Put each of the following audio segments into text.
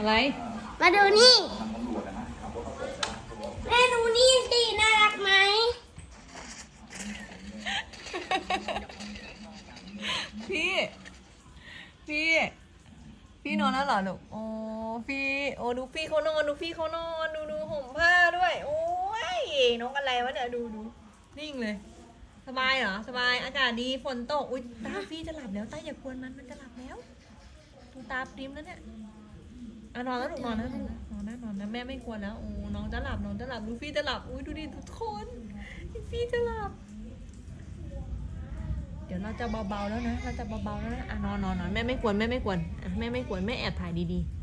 อะไร มาดูนี่แม่ดูนี่สิน่ารักไหม พี่ พี่ พี่นอนแล้วเหรอลูกโอ้พี่ โอ้ดูพี่เขานอนดูพี่เขานอนดูดูห่มผ้าด้วย โอ้ยน้องอะไรวะเนี่ยดูดูนิ่งเลย สบายเหรอ สบายอากาศดีฝนตก อุ้ยตาพี่จะหลับแล้วตาอย่ากวนมันมันจะหลับแล้วดูตาปริมแล้วเนี่ย อะนอนแล้วลูกนอนนะนอนนะนอนนะแม่ไม่ควรแล้วโอ้น้องจะหลับน้องจะหลับดูพี่จะหลับอุ้ยดูดิทุกคนพี่จะหลับ เดี๋ยวเราจะเบาๆแล้วนะเราจะเบาๆแล้วนะอะนอนนอนนอนแม่ไม่กวนแม่ไม่กวนอะแม่ไม่กวนแม่แอบถ่ายดีๆ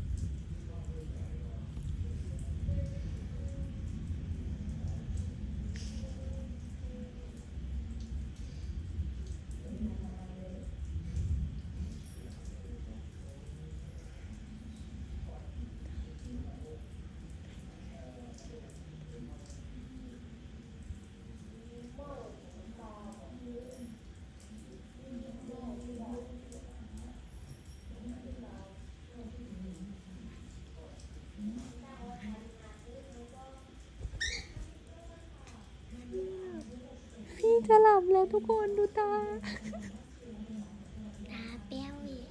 พี่ จะหลับแล้วทุกคนดูตา ตาเปี้ยวอีก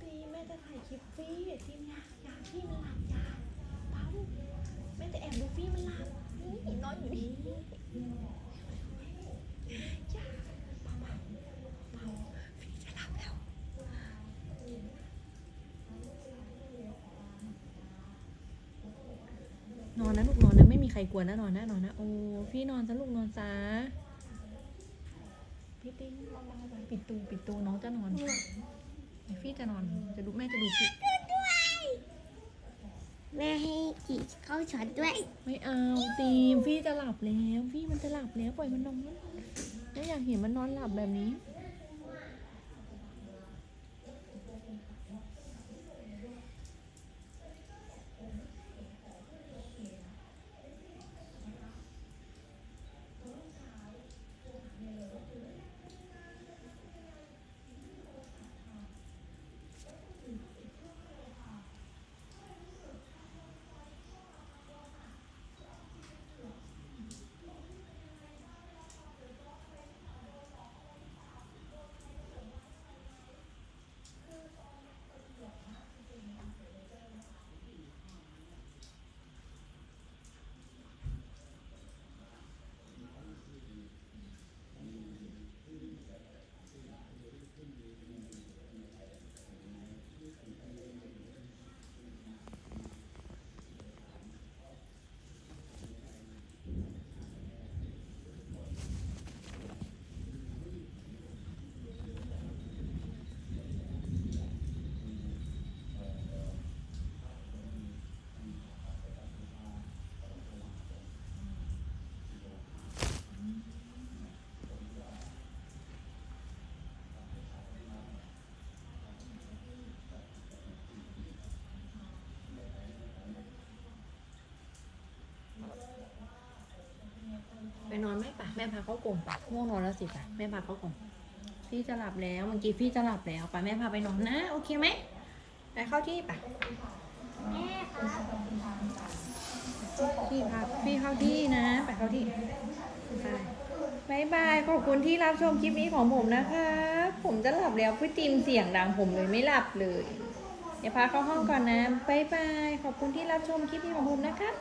ตีแม่จะถ่ายคลิปฟี่ทีมยาอยาพี่มันหลับยาเบาแม่จะแอ บูฟี่มันหลับนี่นอนอยู่นี่ยาเบาๆเบาฟี่จะหลับแล้วนอนนะลูกนอนนะไม่มีใครกวนนะนอนนะนอนนะโอ้พี่นอนซะลูกนอนซะพี่ติ้งเบาๆไปปิดตูปิดตูน้องจะนอนพี่จะนอนจะดูแม่จะดูพี่ แม่ให้จีเข้าช็อตด้วย ไม่เอาตีมพี่จะหลับแล้ว พี่มันจะหลับแล้วปล่อยมันนอนไม่อยากเห็นมันนอนหลับแบบนี้ แม่พาเขากลมปะง่วงนอนแล้วสิปะแม่พาเขากลมพี่จะหลับแล้วเมื่อกี้พี่จะหลับแล้วไปแม่พาไปนอนนะ โอเคไหมไปเข้าที่ไปแม่ครับพี่พาพี่เข้าที่นะไปเข้าที่บายบายขอบคุณที่รับชมคลิปนี้ของผมนะคะผมจะหลับแล้วพี่ตีมเสียงดังผมเลยไม่หลับเลยเดี๋ยวพาเข้าห้องก่อนนะบายบายขอบคุณที่รับชมคลิปนี้ของผมนะครับ